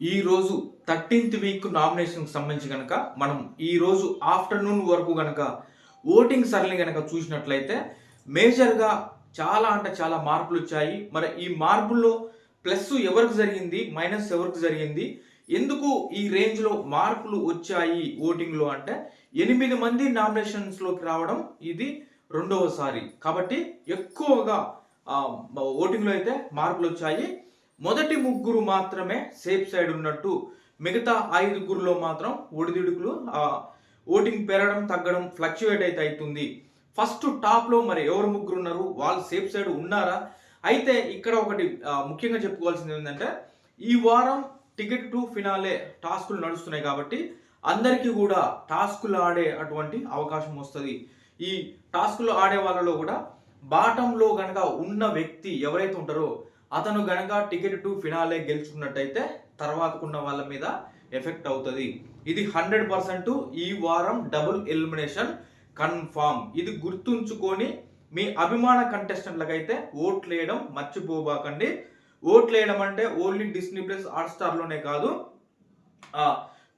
ఈరోజు thirteenth week నామినేషన్కి సంబంధించి కనుక మనం ఈరోజు ఆఫ్టర్నూన్ వరకు కనుక ఓటింగ్ సరళి కనుక చూసినట్లయితే మేజర్గా చాలా అంటే చాలా మార్పులు వచ్చాయి. మరి ఈ మార్పుల్లో ప్లస్ ఎవరికి జరిగింది? మైనస్ ఎవరికి జరిగింది? ఎందుకు ఈ రేంజ్లో మార్పులు వచ్చాయి ఓటింగ్లో అంటే ఎనిమిది మంది నామినేషన్స్లోకి రావడం ఇది రెండవసారి. కాబట్టి ఎక్కువగా ఓటింగ్లో అయితే మార్పులు వచ్చాయి. మొదటి ముగ్గురు మాత్రమే సేఫ్ సైడ్ ఉన్నట్టు మిగతా ఐదుగురులో మాత్రం ఒడిదుడుకులు ఓటింగ్ పెరగడం తగ్గడం ఫ్లక్చువేట్ అయితే అవుతుంది ఫస్ట్ టాప్లో మరి ఎవరు ముగ్గురు ఉన్నారు? వాళ్ళు సేఫ్ సైడ్ ఉన్నారా? అయితే ఇక్కడ ఒకటి ముఖ్యంగా చెప్పుకోవాల్సింది ఏంటంటే ఈ వారం టికెట్ టు ఫినాలే టాస్కులు నడుస్తున్నాయి కాబట్టి అందరికీ కూడా టాస్కులు ఆడే అటువంటి అవకాశం వస్తుంది. ఈ టాస్కులు ఆడే వాళ్ళలో కూడా బాటంలో కనుక ఉన్న వ్యక్తి ఎవరైతే ఉంటారో అతను గనక టికెట్ టు ఫినాలే గెలుచుకున్నట్టయితే తర్వాతకున్న వాళ్ళ మీద ఎఫెక్ట్ అవుతుంది. ఇది హండ్రెడ్ పర్సెంట్ ఈ వారం డబుల్ ఎలిమినేషన్ కన్ఫామ్. ఇది గుర్తుంచుకొని మీ అభిమాన కంటెస్టెంట్లకైతే ఓట్లు వేయడం మర్చిపోబాకండి. ఓట్లు వేయడం అంటే ఓన్లీ డిస్నీ ప్లస్ హాట్స్టార్లోనే కాదు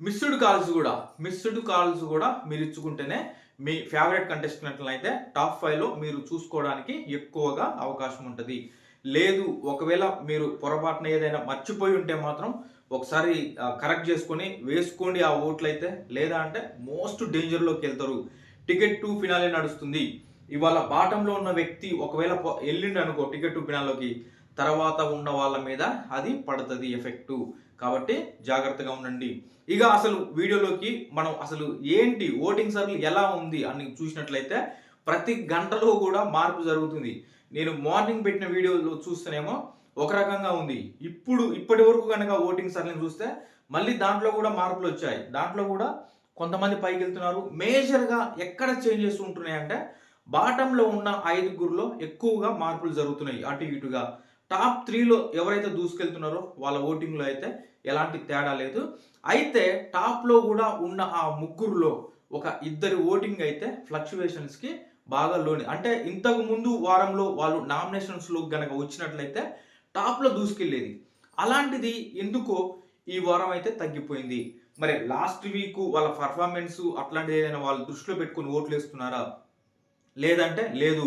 మిస్డ్ కాల్స్ కూడా మిస్డ్ కాల్స్ కూడా మీరు ఇచ్చుకుంటేనే మీ ఫేవరెట్ కంటెస్టెంట్లను అయితే టాప్ ఫైవ్లో మీరు చూసుకోవడానికి ఎక్కువగా అవకాశం ఉంటుంది. లేదు ఒకవేళ మీరు పొరపాటున ఏదైనా మర్చిపోయి ఉంటే మాత్రం ఒకసారి కరెక్ట్ చేసుకొని వేసుకోండి ఆ ఓట్లు అయితే లేదా అంటే మోస్ట్ డేంజర్లోకి వెళ్తారు. టికెట్ టు ఫినాలే నడుస్తుంది. ఇవాళ బాటంలో ఉన్న వ్యక్తి ఒకవేళ పొ- వెళ్ళిండు అనుకో టికెట్ టు ఫినాల్లోకి తర్వాత ఉన్న వాళ్ళ మీద అది పడుతుంది ఎఫెక్టు కాబట్టి జాగ్రత్తగా ఉండండి. ఇక అసలు వీడియోలోకి మనం అసలు ఏంటి ఓటింగ్ సర్లు ఎలా ఉంది అని చూసినట్లయితే ప్రతి గంటలో కూడా మార్పు జరుగుతుంది. నేను మార్నింగ్ పెట్టిన వీడియోలో చూస్తేనేమో ఒక రకంగా ఉంది. ఇప్పుడు ఇప్పటి వరకు కనుక ఓటింగ్ సర్లను చూస్తే మళ్ళీ దాంట్లో కూడా మార్పులు వచ్చాయి. దాంట్లో కూడా కొంతమంది పైకి వెళ్తున్నారు. మేజర్గా ఎక్కడ చేంజెస్ ఉంటున్నాయి అంటే బాటంలో ఉన్న ఐదుగురులో ఎక్కువగా మార్పులు జరుగుతున్నాయి. అటు ఇటుగా. టాప్ త్రీలో ఎవరైతే దూసుకెళ్తున్నారో వాళ్ళ ఓటింగ్లో అయితే ఎలాంటి తేడా లేదు. అయితే టాప్లో కూడా ఉన్న ఆ ముగ్గురులో ఒక ఇద్దరి ఓటింగ్ అయితే ఫ్లక్చువేషన్స్కి బాగా లోని. అంటే ఇంతకు ముందు వారంలో వాళ్ళు నామినేషన్స్లో గనక వచ్చినట్లయితే టాప్లో దూసుకెళ్ళేది. అలాంటిది ఎందుకో ఈ వారం అయితే తగ్గిపోయింది. మరి లాస్ట్ వీక్ వాళ్ళ పర్ఫార్మెన్స్ అట్లాంటిది ఏదైనా వాళ్ళు దృష్టిలో పెట్టుకుని ఓట్లు వేస్తున్నారా? లేదంటే లేదు.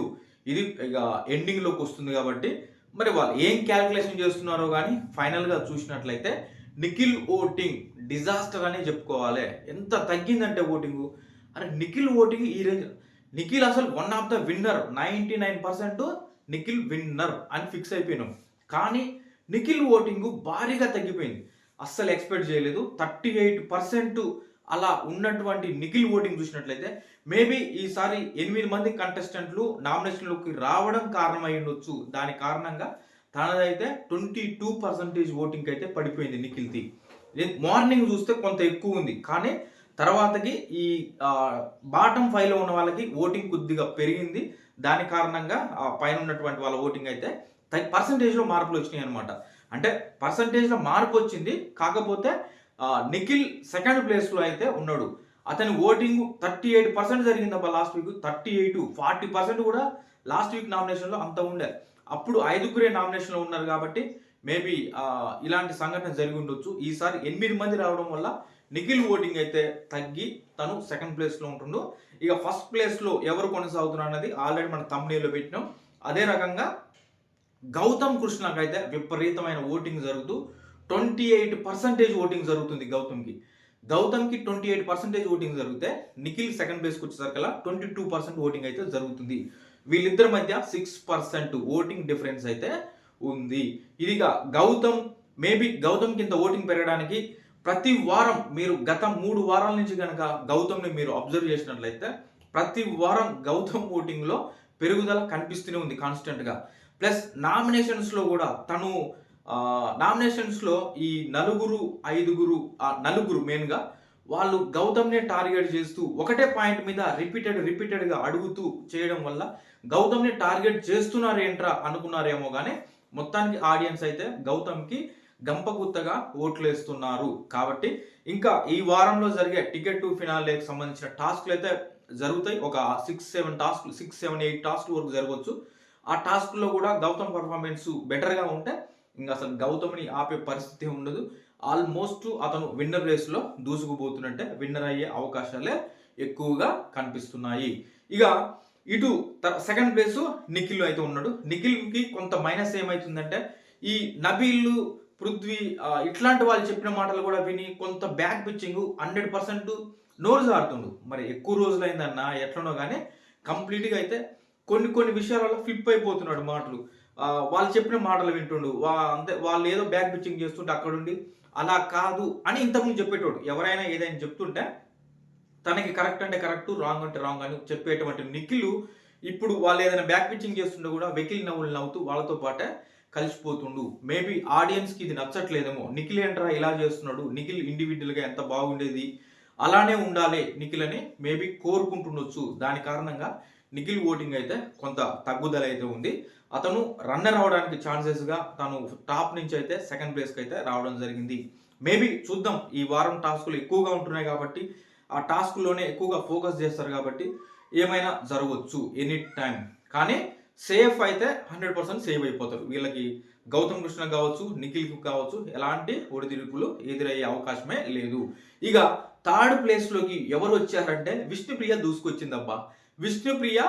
ఇది ఇక ఎండింగ్లోకి వస్తుంది కాబట్టి మరి వాళ్ళు ఏం క్యాల్కులేషన్ చేస్తున్నారో కానీ ఫైనల్గా చూసినట్లయితే నిఖిల్ ఓటింగ్ డిజాస్టర్ అనే చెప్పుకోవాలి. ఎంత తగ్గిందంటే ఓటింగ్? అరే నిఖిల్ ఓటింగ్ ఈ రేంజ్ నిఖిల్ అసలు one of the winner ninety nine percent Nikhil winner అని ఫిక్స్ అయిపోయినాం. కానీ నిఖిల్ ఓటింగ్ భారీగా తగ్గిపోయింది. అస్సలు ఎక్స్పెక్ట్ చేయలేదు. థర్టీ ఎయిట్ పర్సెంట్ అలా ఉన్నటువంటి నిఖిల్ ఓటింగ్ చూసినట్లయితే మేబీ ఈసారి ఎనిమిది మంది కంటెస్టెంట్లు నామినేషన్లోకి రావడం కారణమై ఉండొచ్చు. దాని కారణంగా తనదైతే ట్వంటీ టూ పర్సెంటేజ్ ఓటింగ్ అయితే పడిపోయింది నిఖిల్ది. మార్నింగ్ చూస్తే కొంత ఎక్కువ ఉంది. కానీ తర్వాతకి ఈ బాటం ఫైవ్లో ఉన్న వాళ్ళకి ఓటింగ్ కొద్దిగా పెరిగింది. దాని కారణంగా ఆ పైన ఉన్నటువంటి వాళ్ళ ఓటింగ్ అయితే పర్సంటేజ్లో మార్పులు వచ్చినాయి అనమాట అంటే పర్సంటేజ్లో మార్పు వచ్చింది. కాకపోతే నిఖిల్ సెకండ్ ప్లేస్లో అయితే ఉన్నాడు. అతని voting thirty eight percent జరిగిందబ్బా last week thirty eight forty percent కూడా లాస్ట్ వీక్ నామినేషన్లో అంత ఉండే. అప్పుడు ఐదుగురే నామినేషన్లో ఉన్నారు కాబట్టి మేబీ ఇలాంటి సంఘటన జరిగి ఉండొచ్చు. ఈసారి ఎనిమిది మంది రావడం వల్ల నిఖిల్ ఓటింగ్ అయితే తగ్గి తను సెకండ్ ప్లేస్లో ఉంటుండు. ఇక ఫస్ట్ ప్లేస్లో ఎవరు కొనసాగుతున్నారు అన్నది ఆల్రెడీ మనం తమిళలో పెట్టినాం. అదే రకంగా గౌతమ్ కృష్ణకి అయితే విపరీతమైన ఓటింగ్ జరుగుతూ ట్వంటీ ఎయిట్ పర్సెంటేజ్ ఓటింగ్ జరుగుతుంది గౌతమ్కి. గౌతమ్కి ట్వంటీ ఎయిట్ పర్సెంటేజ్ ఓటింగ్ జరిగితే నిఖిల్ సెకండ్ ప్లేస్కి వచ్చేసరికల్లా ట్వంటీ టూ పర్సెంట్ ఓటింగ్ అయితే జరుగుతుంది. వీళ్ళిద్దరి మధ్య సిక్స్ పర్సెంట్ ఓటింగ్ డిఫరెన్స్ అయితే ఉంది. ఇదిగా గౌతమ్ మేబీ గౌతమ్ కింద ఓటింగ్ పెరగడానికి ప్రతి వారం మీరు గత మూడు వారాల నుంచి కనుక గౌతమ్ని మీరు అబ్జర్వ్ చేసినట్లయితే ప్రతి వారం గౌతమ్ ఓటింగ్లో పెరుగుదల కనిపిస్తూనే ఉంది కాన్స్టెంట్గా. ప్లస్ నామినేషన్స్లో కూడా తను నామినేషన్స్లో ఈ నలుగురు ఐదుగురు నలుగురు మెయిన్గా వాళ్ళు గౌతమ్నే టార్గెట్ చేస్తూ ఒకటే పాయింట్ మీద రిపీటెడ్ రిపీటెడ్గా అడుగుతూ చేయడం వల్ల గౌతమ్ని టార్గెట్ చేస్తున్నారేంట్రా అనుకున్నారేమో కానీ మొత్తానికి ఆడియన్స్ అయితే గౌతమ్కి గంపగుత్తగా ఓట్లు వేస్తున్నారు కాబట్టి ఇంకా ఈ వారంలో జరిగే టికెట్ టు ఫినాలేకి సంబంధించిన టాస్క్లు అయితే జరుగుతాయి. ఒక six seven task six seven eight task వరకు జరగవచ్చు. ఆ టాస్క్లో కూడా గౌతమ్ పర్ఫార్మెన్స్ బెటర్గా ఉంటే ఇంకా అసలు గౌతమ్ని ఆపే పరిస్థితి ఉండదు. ఆల్మోస్ట్ అతను విన్నర్ రేస్లో దూసుకుపోతున్నట్టే విన్నర్ అయ్యే అవకాశాలే ఎక్కువగా కనిపిస్తున్నాయి. ఇక ఇటు సెకండ్ ప్లేస్ నిఖిల్ అయితే ఉన్నాడు. నిఖిల్కి కొంత మైనస్ ఏమవుతుందంటే ఈ నబీళ్ళు పృథ్వీ ఇట్లాంటి వాళ్ళు చెప్పిన మాటలు కూడా విని కొంత బ్యాక్ పిచ్చింగ్ హండ్రెడ్ పర్సెంట్ నోరు జారుతుండు. మరి ఎక్కువ రోజులైందన్న ఎట్లనో కానీ కంప్లీట్గా అయితే కొన్ని కొన్ని విషయాలలో ఫ్లిప్ అయిపోతున్నాడు మాటలు. వాళ్ళు చెప్పిన మాటలు వింటుండు. వా అంతే వాళ్ళు ఏదో బ్యాక్ పిచ్చింగ్ చేస్తుంటే అక్కడుండి అలా కాదు అని ఇంతకుముందు చెప్పేటోడు. ఎవరైనా ఏదైనా చెప్తుంటే తనకి కరెక్ట్ అంటే కరెక్ట్ రాంగ్ అంటే రాంగ్ అని చెప్పేటువంటి నిఖిలు ఇప్పుడు వాళ్ళు ఏదైనా బ్యాక్ పిచ్చింగ్ చేస్తుంటే కూడా వెకిల్ నవ్వులు నవ్వుతూ వాళ్ళతో పాటే కలిసిపోతుండు. మేబీ ఆడియన్స్కి ఇది నచ్చట్లేదేమో. నిఖిల్ ఏంట్రా ఇలా చేస్తున్నాడు? నిఖిల్ ఇండివిజువల్గా ఎంత బాగుండేది? అలానే ఉండాలి నిఖిల్ అని మేబీ కోరుకుంటుండొచ్చు. దాని కారణంగా నిఖిల్ ఓటింగ్ అయితే కొంత తగ్గుదల అయితే ఉంది. అతను రన్నర్ అవడానికి ఛాన్సెస్గా తను టాప్ నుంచి అయితే సెకండ్ ప్లేస్కి అయితే రావడం జరిగింది. మేబీ చూద్దాం. ఈ వారం టాస్కులు ఎక్కువగా ఉంటున్నాయి కాబట్టి ఆ టాస్క్లోనే ఎక్కువగా ఫోకస్ చేస్తారు కాబట్టి ఏమైనా జరగవచ్చు ఎనీ టైం కానీ సేఫ్ అయితే హండ్రెడ్ పర్సెంట్ సేవ్ అయిపోతారు. వీళ్ళకి గౌతమ్ కృష్ణ కావచ్చు నిఖిల్కి కావచ్చు ఎలాంటి ఒడిదిరుకులు ఎదురయ్యే అవకాశమే లేదు. ఇక థర్డ్ ప్లేస్లోకి ఎవరు వచ్చారంటే విష్ణుప్రియ దూసుకొచ్చిందబ్బా. విష్ణుప్రియ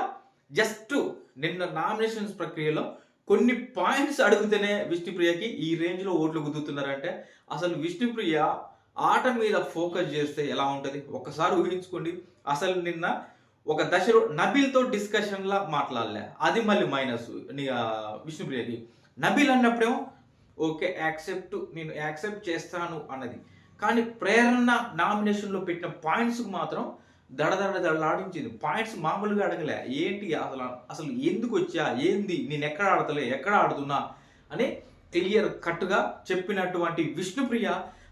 జస్ట్ నిన్న నామినేషన్స్ ప్రక్రియలో కొన్ని పాయింట్స్ అడిగితేనే విష్ణుప్రియకి ఈ రేంజ్లో ఓట్లు గుద్దుతున్నారంటే అసలు విష్ణుప్రియ ఆట మీద ఫోకస్ చేస్తే ఎలా ఉంటుంది? ఒక్కసారి ఊహించుకోండి. అసలు నిన్న ఒక దశలో నబిల్తో డిస్కషన్లా మాట్లాడలే. అది మళ్ళీ మైనస్ విష్ణుప్రియకి. నబిల్ అన్నప్పుడేమో ఓకే యాక్సెప్ట్ నేను యాక్సెప్ట్ చేస్తాను అన్నది. కానీ ప్రేరణ నామినేషన్లో పెట్టిన పాయింట్స్కి మాత్రం దడదడ దడలాడించింది. పాయింట్స్ మామూలుగా అడగలే. ఏంటి అసలు అసలు ఎందుకు వచ్చా? ఏంది? నేను ఎక్కడ ఆడతలే? ఎక్కడ ఆడుతున్నా? అని క్లియర్ కట్గా చెప్పినటువంటి విష్ణుప్రియ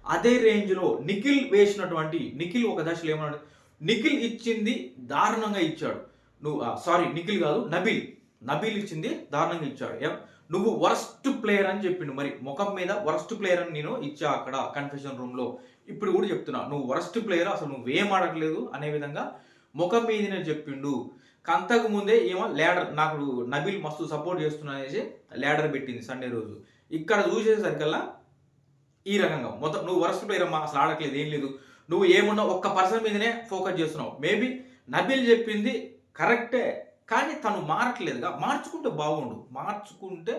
అదే రేంజ్లో నిఖిల్ వేసినటువంటి నిఖిల్ ఒక దశలో ఏమన్నాడు? నిఖిల్ ఇచ్చింది దారుణంగా ఇచ్చాడు. నువ్వు సారీ నిఖిల్ కాదు నబీల్. నబీల్ ఇచ్చింది దారుణంగా ఇచ్చాడు. ఏం? నువ్వు వరస్ట్ ప్లేయర్ అని చెప్పిండు. మరి ముఖం మీద వరస్ట్ ప్లేయర్ అని నేను ఇచ్చా అక్కడ కన్ఫెషన్ రూమ్లో ఇప్పుడు కూడా చెప్తున్నా నువ్వు వరస్ట్ ప్లేయర్ అసలు నువ్వేం ఆడట్లేదు అనే విధంగా ముఖం మీదనే చెప్పిండు. అంతకు ముందే ఏమో ల్యాడర్ నాకు నబీల్ మస్తు సపోర్ట్ చేస్తున్నా అనేసి ల్యాడర్ పెట్టింది సండే రోజు. ఇక్కడ చూసేసరికల్లా ఈ రకంగా. మొత్తం నువ్వు వరస్ట్ ప్లేయర్ అమ్మా అసలు ఆడట్లేదు ఏం లేదు. నువ్వు ఏమున్నా ఒక్క పర్సన్ మీదనే ఫోకస్ చేస్తున్నావు. మేబీ నబీల్ చెప్పింది కరెక్టే కానీ తను మారట్లేదుగా. మార్చుకుంటే బాగుండు. మార్చుకుంటే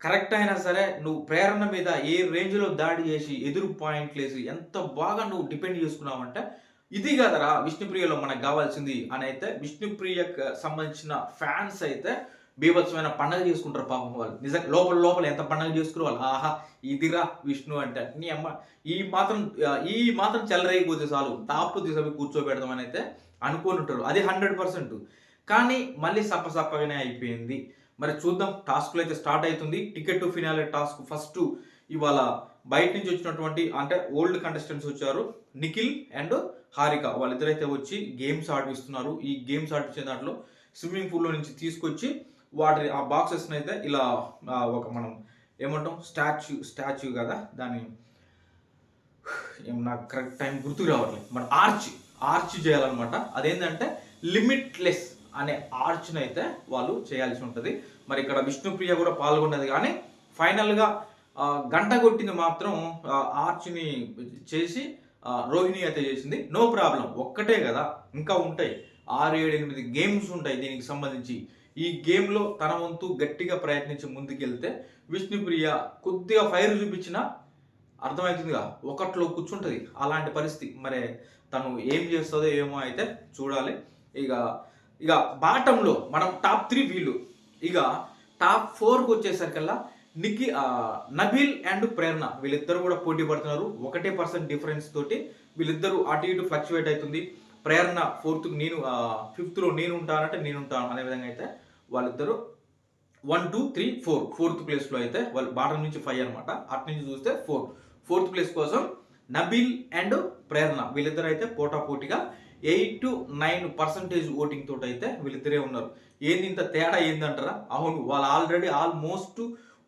కరెక్ట్ అయినా సరే నువ్వు ప్రేరణ మీద ఏ రేంజ్లో దాడి చేసి ఎదురు పాయింట్లు వేసి ఎంత బాగా నువ్వు డిపెండ్ చేసుకున్నావంటే ఇది కదరా విష్ణుప్రియలో మనకు కావాల్సింది. అని అయితే విష్ణుప్రియకు సంబంధించిన ఫ్యాన్స్ అయితే బీభత్సమైన పండగ చేసుకుంటారు పాపం వాళ్ళు. నిజంగా లోపల లోపల ఎంత పండగ చేసుకునే వాళ్ళు. ఆహా ఇదిరా విష్ణు అంటే నీ అమ్మ ఈ మాత్రం ఈ మాత్రం చెల్లరైపోతే చాలు. టాప్ తీసుకొని కూర్చోబెడదామని అయితే అనుకొని ఉంటారు. అది హండ్రెడ్ పర్సెంట్ కానీ మళ్ళీ సప్పసప్పగానే అయిపోయింది. మరి చూద్దాం టాస్క్లు అయితే స్టార్ట్ అవుతుంది. Ticket to finale task first ఇవాళ బయట నుంచి వచ్చినటువంటి అంటే ఓల్డ్ కంటెస్టెంట్స్ వచ్చారు. నిఖిల్ అండ్ హారిక. వాళ్ళిద్దరైతే వచ్చి గేమ్స్ ఆడిపిస్తున్నారు. ఈ గేమ్స్ ఆడిపించే దాంట్లో స్విమ్మింగ్ పూల్లో నుంచి తీసుకొచ్చి వాటి ఆ బాక్సెస్ని అయితే ఇలా ఒక మనం ఏమంటాం? స్టాచ్యూ స్టాచ్యూ కదా? దాన్ని ఏం నాకు కరెక్ట్ టైం గుర్తుకు రావట్లేదు. మన ఆర్చ్ ఆర్చ్ చేయాలన్నమాట. అదేంటంటే లిమిట్లెస్ అనే ఆర్చ్ని అయితే వాళ్ళు చేయాల్సి ఉంటుంది. మరి ఇక్కడ విష్ణుప్రియ కూడా పాల్గొన్నది కానీ ఫైనల్గా గంట కొట్టింది మాత్రం ఆర్చ్ని చేసి రోహిణి అయితే చేసింది. నో ప్రాబ్లం ఒక్కటే కదా. ఇంకా ఉంటాయి. ఆరు ఏడు ఎనిమిది గేమ్స్ ఉంటాయి దీనికి సంబంధించి. ఈ గేమ్లో తన వంతు గట్టిగా ప్రయత్నించి ముందుకెళ్తే విష్ణుప్రియ కొద్దిగా ఫైర్ చూపించినా అర్థమవుతుందిగా. ఒకట్లో కూర్చుంటుంది. అలాంటి పరిస్థితి. మరి తను ఏం చేస్తుందో ఏమో అయితే చూడాలి. ఇక ఇక బాటంలో మనం టాప్ త్రీ వీళ్ళు. ఇక టాప్ ఫోర్కి వచ్చేసరికల్లా నిక్కి నబీల్ అండ్ ప్రేరణ వీళ్ళిద్దరు కూడా పోటీ పడుతున్నారు. ఒకటే పర్సెంట్ డిఫరెన్స్ తోటి వీళ్ళిద్దరూ అటు ఇటు ఫ్లక్చువేట్ అవుతుంది. ప్రేరణ ఫోర్త్ నేను ఫిఫ్త్లో నేను ఉంటానంటే నేను ఉంటాను అనే విధంగా అయితే వాళ్ళిద్దరు one two three four. Fourth ప్లేస్లో అయితే వాళ్ళు బాటం నుంచి ఫైవ్ అనమాట అటు నుంచి చూస్తే ఫోర్. ఫోర్త్ ప్లేస్ కోసం నబీల్ అండ్ ప్రేరణ. వీళ్ళిద్దరు అయితే పోటా పోటీగా eight to nine percentage voting తోటి అయితే వీళ్ళిద్దరే ఉన్నారు. ఏంది ఇంత తేడా ఏందంటారా? అవును వాళ్ళు ఆల్రెడీ ఆల్మోస్ట్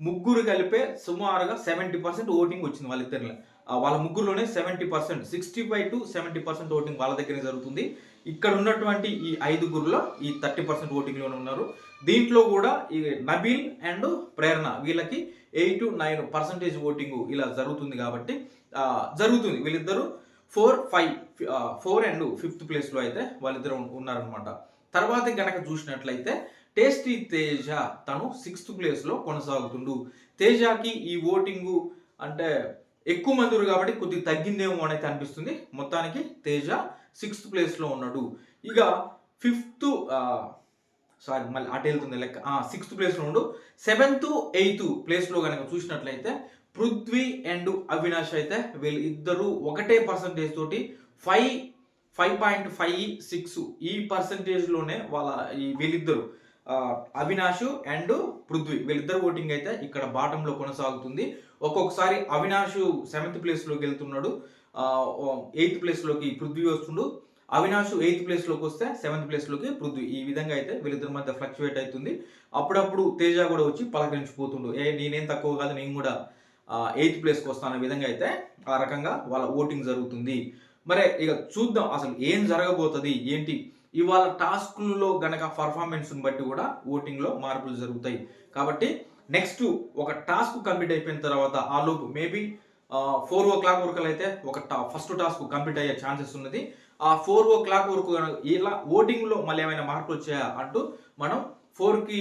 ముగ్గురు కలిపే సుమారుగా సెవెంటీ పర్సెంట్ ఓటింగ్ వచ్చింది వాళ్ళిద్దరిలో. వాళ్ళ ముగ్గురులోనే seventy percent sixty five to seventy percent voting వాళ్ళ దగ్గరే జరుగుతుంది. ఇక్కడ ఉన్నటువంటి ఈ ఐదుగురులో ఈ థర్టీ పర్సెంట్ ఓటింగ్లోనే ఉన్నారు. దీంట్లో కూడా ఈ నబీల్ అండ్ ప్రేరణ వీళ్ళకి eight to nine percentage voting ఇలా జరుగుతుంది కాబట్టి జరుగుతుంది. వీళ్ళిద్దరూ four five four and fifth ప్లేస్లో అయితే వాళ్ళిద్దరు ఉన్నారనమాట తర్వాత గనక చూసినట్లయితే టేస్టీ తేజ తను సిక్స్త్ ప్లేస్లో కొనసాగుతుండు. తేజకి ఈ ఓటింగు అంటే ఎక్కువ మంది కాబట్టి కొద్దిగా తగ్గిందేమో అనేది అనిపిస్తుంది మొత్తానికి తేజ సిక్స్త్ ప్లేస్లో ఉన్నాడు. ఇక ఫిఫ్త్ సారీ మళ్ళీ అటు వెళ్తుంది లెక్క. సిక్స్త్ ప్లేస్లో ఉండు. సెవెంత్ ఎయిత్ ప్లేస్లో కనుక చూసినట్లయితే పృథ్వీ అండ్ అవినాష్ అయితే వీళ్ళు ఇద్దరు ఒకటే పర్సంటేజ్ తోటి five five point five six ఈ పర్సంటేజ్లోనే వాళ్ళ ఈ వీళ్ళిద్దరు. అవినాష్ అండ్ పృథ్వీ వీళ్ళిద్దరు ఓటింగ్ అయితే ఇక్కడ బాటంలో కొనసాగుతుంది. ఒక్కొక్కసారి అవినాష్ సెవెంత్ ప్లేస్లోకి వెళ్తున్నాడు. ఎయిత్ ప్లేస్లోకి పృథ్వీ వస్తుండు. అవినాష్ ఎయిత్ ప్లేస్లోకి వస్తే సెవెంత్ ప్లేస్లోకి పృథ్వీ. ఈ విధంగా అయితే వీళ్ళిద్దరి మధ్య ఫ్లక్చువేట్ అవుతుంది. అప్పుడప్పుడు తేజ కూడా వచ్చి పలకరించిపోతుండు. ఏ నేనేం తక్కువ కాదు నేను కూడా ఎయిత్ ప్లేస్కి వస్తాను విధంగా అయితే ఆ రకంగా వాళ్ళ ఓటింగ్ జరుగుతుంది. మరి ఇక చూద్దాం అసలు ఏం జరగబోతుంది ఏంటి? ఇవాళ టాస్క్లలో గనక పర్ఫార్మెన్స్ని బట్టి కూడా ఓటింగ్లో మార్పులు జరుగుతాయి. కాబట్టి నెక్స్ట్ ఒక టాస్క్ కంప్లీట్ అయిపోయిన తర్వాత ఆ లోపు మేబీ ఫోర్ ఓ క్లాక్ వరకు అయితే ఒక ఫస్ట్ టాస్క్ కంప్లీట్ అయ్యే ఛాన్సెస్ ఉన్నది. ఆ ఫోర్ ఓ క్లాక్ వరకు ఇలా ఓటింగ్లో మళ్ళీ ఏమైనా మార్పులు వచ్చాయా అంటూ మనం ఫోర్కి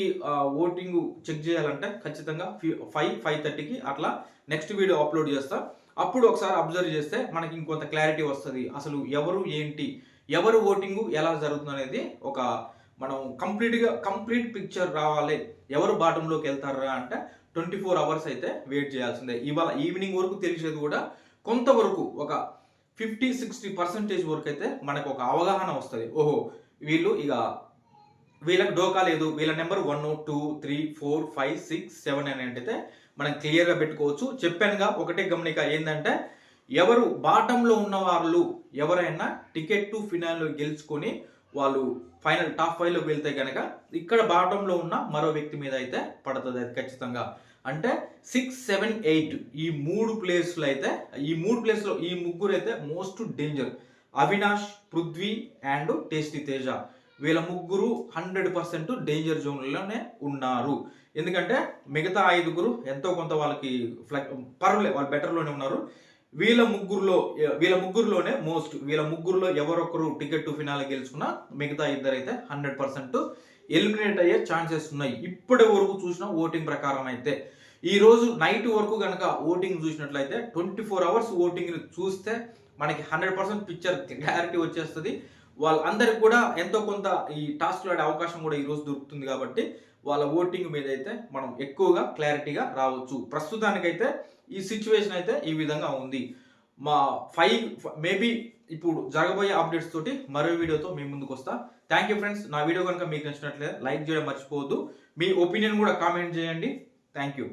ఓటింగ్ చెక్ చేయాలంటే ఖచ్చితంగా ఫైవ్ ఫైవ్ థర్టీకి అట్లా నెక్స్ట్ వీడియో అప్లోడ్ చేస్తా. అప్పుడు ఒకసారి అబ్జర్వ్ చేస్తే మనకి ఇంకొంత క్లారిటీ వస్తుంది. అసలు ఎవరు ఏంటి ఎవరు ఓటింగ్ ఎలా జరుగుతుంది అనేది ఒక మనం కంప్లీట్గా కంప్లీట్ పిక్చర్ రావాలి. ఎవరు బాటంలోకి వెళ్తారా అంటే ట్వంటీ ఫోర్ అవర్స్ అయితే వెయిట్ చేయాల్సిందే. ఇవాళ ఈవినింగ్ వరకు తెలిసేది కూడా కొంతవరకు ఒక ఫిఫ్టీ సిక్స్టీ పర్సెంటేజ్ వరకు అయితే మనకు ఒక అవగాహన వస్తుంది. ఓహో వీళ్ళు ఇక వీళ్ళకి డోకా లేదు. వీళ్ళ number one two three four five six seven అని అంటే మనం క్లియర్గా పెట్టుకోవచ్చు. చెప్పానుగా ఒకటే గమనిక ఏంటంటే ఎవరు బాటంలో ఉన్న వాళ్ళు ఎవరైనా టికెట్ టు ఫినాల్లో గెలుచుకొని వాళ్ళు ఫైనల్ టాప్ ఫైవ్లోకి వెళ్తే కనుక ఇక్కడ బాటంలో ఉన్న మరో వ్యక్తి మీద అయితే పడుతుంది అది ఖచ్చితంగా. అంటే సిక్స్ సెవెన్ ఎయిట్ ఈ మూడు ప్లేస్లు అయితే ఈ మూడు ప్లేస్లో ఈ ముగ్గురు అయితే most danger Avinash Prithvi and tasty Teja. వీళ్ళ ముగ్గురు హండ్రెడ్ పర్సెంట్ డేంజర్ జోన్లోనే ఉన్నారు. ఎందుకంటే మిగతా ఐదుగురు ఎంతో కొంత వాళ్ళకి ఫ్లక్ పర్వాలేదు వాళ్ళు బెటర్లోనే ఉన్నారు. వీళ్ళ ముగ్గురులో వీళ్ళ ముగ్గురులోనే మోస్ట్ వీళ్ళ ముగ్గురులో ఎవరొకరు టికెట్ టు ఫినాల్ గెలుచుకున్నా మిగతా ఇద్దరైతే హండ్రెడ్ పర్సెంట్ ఎలిమినేట్ అయ్యే ఛాన్సెస్ ఉన్నాయి. ఇప్పటి వరకు చూసిన ఓటింగ్ ప్రకారం అయితే. ఈ రోజు నైట్ వరకు కనుక ఓటింగ్ చూసినట్లయితే ట్వంటీ ఫోర్ అవర్స్ ఓటింగ్ చూస్తే మనకి హండ్రెడ్ పర్సెంట్ పిక్చర్ క్లారిటీ వచ్చేస్తుంది. వాళ్ళందరికి కూడా ఎంతో కొంత ఈ టాస్క్లో ఆడే అవకాశం కూడా ఈరోజు దొరుకుతుంది కాబట్టి వాళ్ళ ఓటింగ్ మీద అయితే మనం ఎక్కువగా క్లారిటీగా రావచ్చు. ప్రస్తుతానికైతే ఈ సిచ్యువేషన్ అయితే ఈ విధంగా ఉంది. మా ఫైవ్ మేబీ ఇప్పుడు జరగబోయే అప్డేట్స్ తోటి మరో వీడియోతో మీ ముందుకు వస్తా. థ్యాంక్ యూ ఫ్రెండ్స్ నా వీడియో కనుక మీకు నచ్చినట్లయితే లైక్ చేయడం మర్చిపోవద్దు. మీ ఒపీనియన్ కూడా కామెంట్ చేయండి. Thank you